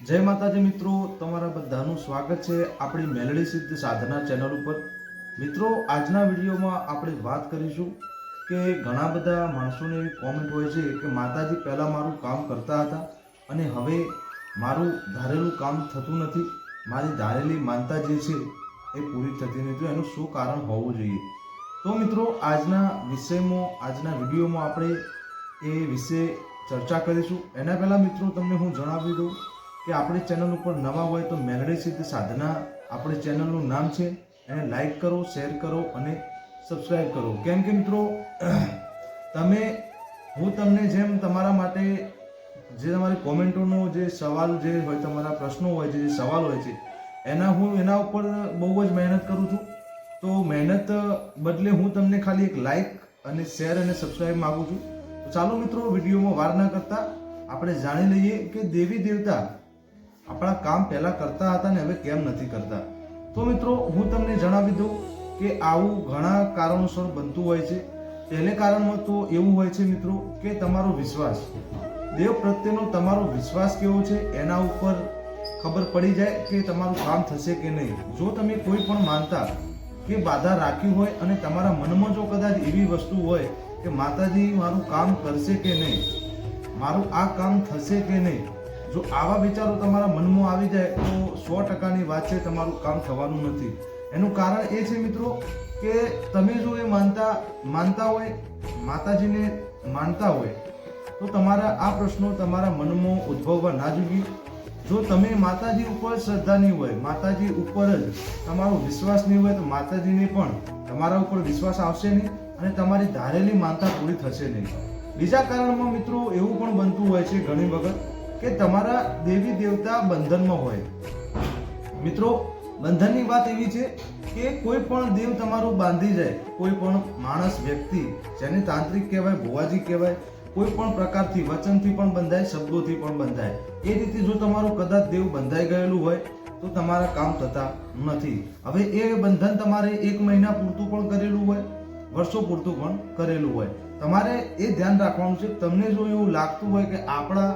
જય માતાજી મિત્રો, તમારા બધાનું સ્વાગત છે આપણી મેલડી સિદ્ધ સાધના ચેનલ ઉપર. મિત્રો, આજના વિડીયોમાં આપણે વાત કરીશું કે ઘણા બધા માણસોને એવી કોમેન્ટ હોય છે કે માતાજી પહેલાં મારું કામ કરતા હતા અને હવે મારું ધારેલું કામ થતું નથી. મારી ધારેલી માનતા જે છે એ પૂરી થતી નથી એનું શું કારણ હોવું જોઈએ? તો મિત્રો, આજના વિષયમાં, આજના વિડીયોમાં આપણે એ વિશે ચર્ચા કરીશું. એના પહેલાં મિત્રો, તમને હું જણાવી દઉં કે આપણી ચેનલ ઉપર નવા હોય તો મેલડી સિદ્ધ સાધના આપણી ચેનલનું નામ છે. એને લાઈક કરો શેર કરો અને સબસ્ક્રાઈબ કરો. કેમ કે મિત્રો, તમે, હું તમને જેમ તમારા માટે જે તમારી કોમેન્ટોનો જે સવાલ જે હોય, તમારા પ્રશ્નો હોય છે જે સવાલ હોય છે, એના હું એના ઉપર બહુ જ મહેનત કરું છું. તો મહેનત બદલે હું તમને ખાલી એક લાઈક અને શેર અને સબસ્ક્રાઈબ માગું છું. તો ચાલો મિત્રો, વિડીયોમાં વાર ના કરતા આપણે જાણી લઈએ કે દેવી દેવતા આપણા કામ પહેલા કરતા હતા ને હવે કેમ નથી કરતા? તો મિત્રો, હું તમને જણાવી દઉં કે આવું ઘણા કારણોસર બનતું હોય છે. પહેલે કારણમાં તો એવું હોય છે મિત્રો કે તમારો વિશ્વાસ. દેવ પ્રત્યેનો તમારો વિશ્વાસ કેવો છે એના ઉપર ખબર પડી જાય કે તમારું કામ થશે કે નહીં. જો તમે કોઈ પણ માનતા કે બાધા રાખી હોય અને તમારા મનમાં જો કદાચ એવી વસ્તુ હોય કે માતાજી મારું કામ કરશે કે નહીં? મારું આ કામ થશે કે નહીં? જો આવા વિચારો તમારા મનમાં આવી જાય તો સો ટકાની વાત છે, તમારું કામ થવાનું નથી. એનું કારણ એ છે મિત્રો કે તમે જો એ માનતા માનતા હોય, માતાજીને માનતા હોય, તો તમારા આ પ્રશ્નો તમારા મનમાં ઉદ્ભવવા ના જોઈએ. જો તમે માતાજી ઉપર શ્રદ્ધા નહીં હોય, માતાજી ઉપર જ તમારો વિશ્વાસ નહીં હોય, તો માતાજીને પણ તમારા ઉપર વિશ્વાસ આવશે નહીં અને તમારી ધારેલી માનતા પૂરી થશે નહીં. બીજા કારણમાં મિત્રો એવું પણ બનતું હોય છે ઘણી વખત કે તમારા દેવી દેવતા બંધનમાં હોય. મિત્રો, બંધનની વાત એવી છે કે કોઈ પણ દેવ તમારું બાંધી જાય, કોઈ પણ માણસ, વ્યક્તિ, જેને તાંત્રિક કહેવાય, ભુવાજી કહેવાય, કોઈ પણ પ્રકારથી, વચનથી પણ બંધાય, શબ્દોથી પણ બંધાય. એ રીતે જો તમારું કદાચ દેવ બંધાઈ ગયેલું હોય, તો તમારા કામ થતા નથી. હવે એ બંધન તમારે એક મહિના પૂરતું પણ કરેલું હોય, વર્ષો પૂરતું પણ કરેલું હોય. તમારે એ ધ્યાન રાખવાનું છે, તમને જો એવું લાગતું હોય કે આપણા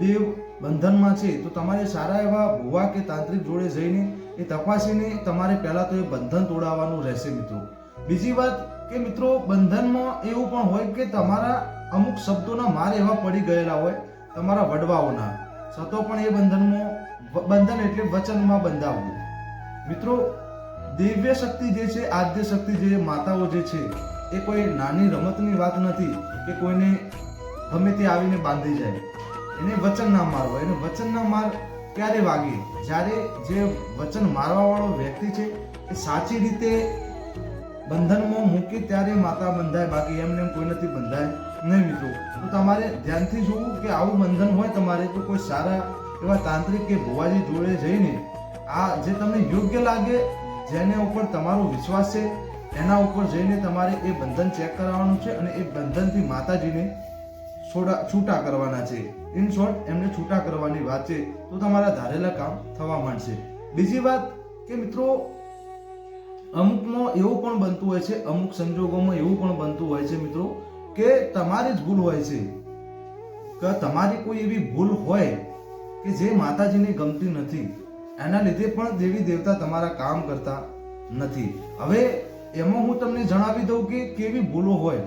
દેવ બંધનમાં છે, તો તમારે સારા એવા ભુવા કે તાંત્રિક જોડે જઈને એ તપાસીને તમારે પહેલાં તો એ બંધન તોડાવવાનું રહેશે મિત્રો. બીજી વાત કે મિત્રો, બંધનમાં એવું પણ હોય કે તમારા અમુક શબ્દોના માર એવા પડી ગયેલા હોય તમારા વડવાઓના. છતો પણ એ બંધનમાં બંધન એટલે વચનમાં બંધાવવું. મિત્રો, દિવ્ય શક્તિ જે છે, આદ્ય શક્તિ જે માતાઓ જે છે, એ કોઈ નાની રમતની વાત નથી કે કોઈને ગમે તે આવીને બાંધી જાય. એને વચન ના મારવો. એને વચન ના માર ક્યારે વાગે જ્યારે જે વચન મારવા વાળો વ્યક્તિ છે, એ સાચી રીતે બંધનમાં મૂકે ત્યારે માતા બંધાય. બાકી એમને એમ કોઈ નથી બંધાય. નહીં મિત્રો. તો તમારે ધ્યાનથી જોવું કે આવું બંધન હોય તમારે તો કોઈ સારા એવા તાંત્રિક કે ભુવાજી જોડે જઈને આ જે તમને યોગ્ય લાગે, જેને ઉપર તમારો વિશ્વાસ છે, એના ઉપર જઈને તમારે એ બંધન ચેક કરાવવાનું છે અને એ બંધનથી માતાજીને છોડા છૂટા કરવાના છે. ઇન શોર્ટ એમને છૂટા કરવાની વાત છે. તો તમારા ધારેલા કામ થવા માંડશે. બીજી વાત કે મિત્રો, અમુકમાં એવું પણ બનતું હોય છે, અમુક સંજોગોમાં એવું પણ બનતું હોય છે મિત્રો, કે તમારી જ ભૂલ હોય છે. કે તમારી કોઈ એવી ભૂલ હોય કે જે માતાજીને ગમતી નથી. એના લીધે પણ દેવી દેવતા તમારા કામ કરતા નથી. હવે એમાં હું તમને જણાવી દઉં કે કેવી ભૂલો હોય.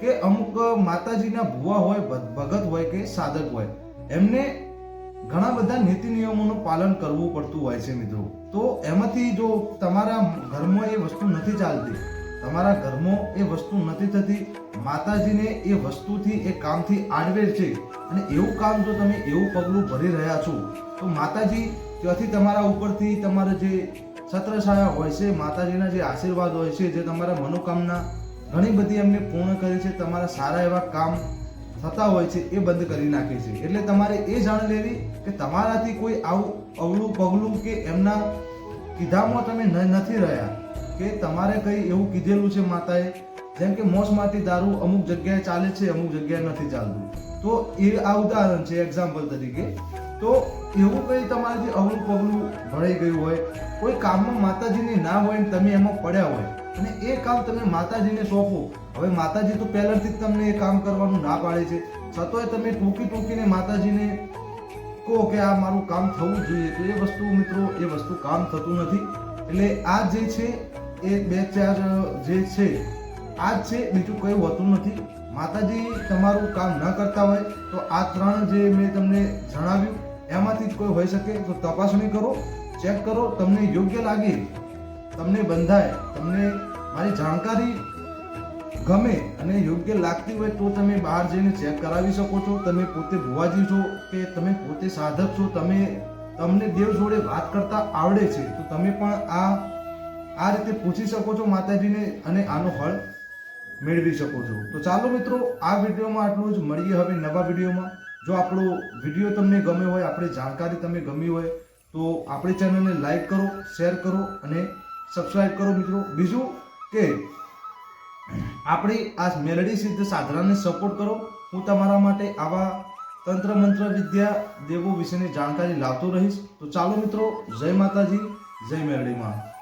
કે અમુક માતાજીના ભુવા હોય ભગત હોય કે સાધક હોય, એમને ઘણા બધા નીતિ નિયમોનું પાલન કરવું પડતું હોય છે મિત્રો. તો એમાંથી જો તમારા ઘરમાં એ વસ્તુ નથી ચાલતી, તમારા ઘરમાં એ વસ્તુ નથી થતી, માતાજીને એ વસ્તુથી, એ કામથી આડવેર છે અને એવું કામ જો તમે એવું પગલું ભરી રહ્યા છો, તો માતાજી ત્યાંથી તમારા ઉપરથી તમારા જે છત્રછાયા હોય છે, માતાજીના જે આશીર્વાદ હોય છે, જે તમારા મનોકામના ઘણી બધી એમને પૂર્ણ કરી છે, તમારા સારા એવા કામ થતા હોય છે, એ બંધ કરી નાખે છે. એટલે તમારે એ જાણ લેવી કે તમારાથી કોઈ આવું અવળું પગલું કે એમના કીધામાં તમે નથી રહ્યા. કે તમારે કંઈ એવું કીધેલું છે માતાએ, જેમ કે મોસ માટી દારૂ અમુક જગ્યાએ ચાલે છે, અમુક જગ્યાએ નથી ચાલતું. તો એ આ ઉદાહરણ છે એક્ઝામ્પલ તરીકે. તો એવું કંઈ તમારાથી અવળું પગલું ભળાઈ ગયું હોય, કોઈ કામમાં માતાજીની ના હોય ને તમે એમાં પડ્યા હોય અને એ કામ તમે માતાજીને સોંપો. હવે માતાજી તો પહેલાથી જ તમને એ કામ કરવાનું ના પાડે છે. છતાંય તમે ટૂંકી ટૂંકીને માતાજીને કહો કે આ મારું કામ થવું જોઈએ. તો એ વસ્તુ મિત્રો, એ વસ્તુ કામ થતું નથી. એટલે આ જે છે, એ બે ચાર જે છે, આ જ છે, બીજું કંઈ હોતું નથી. માતાજી તમારું કામ ન કરતા હોય, તો આ ત્રણ જે મેં તમને જણાવ્યું, એમાંથી જ કોઈ હોઈ શકે. તો તપાસણી કરો, ચેક કરો, તમને યોગ્ય લાગે તમને બંધાય, તમને મારી જાણકારી ગમે અને યોગ્ય લાગતી હોય તો તમે બહાર જઈને ચેક કરાવી શકો છો. તમે પોતે ભુવાજી છો કે તમે પોતે સાધક છો, તમે તમને દેવ જોડે વાત કરતા આવડે છે, તો તમે પણ આ આ રીતે પૂછી શકો છો માતાજીને અને આનો હળ મેળવી શકો છો. તો ચાલો મિત્રો, આ વિડીયોમાં આટલું જ. મળીએ હવે નવા વિડીયોમાં. જો આપણો વીડિયો તમને ગમ્યો હોય, આપણી જાણકારી તમને ગમી હોય, તો આપણી ચેનલને લાઈક કરો, શેર કરો અને સબસ્ક્રાઇબ કરો મિત્રો. બીજું કે આપણી આ મેલડી સિદ્ધ સાધનાને સપોર્ટ કરો. હું તમારા માટે આવા તંત્ર મંત્ર વિદ્યા દેવો વિશેની જાણકારી લાવતો રહીશ. તો ચાલો મિત્રો, જય માતાજી, જય મેલડીમાં.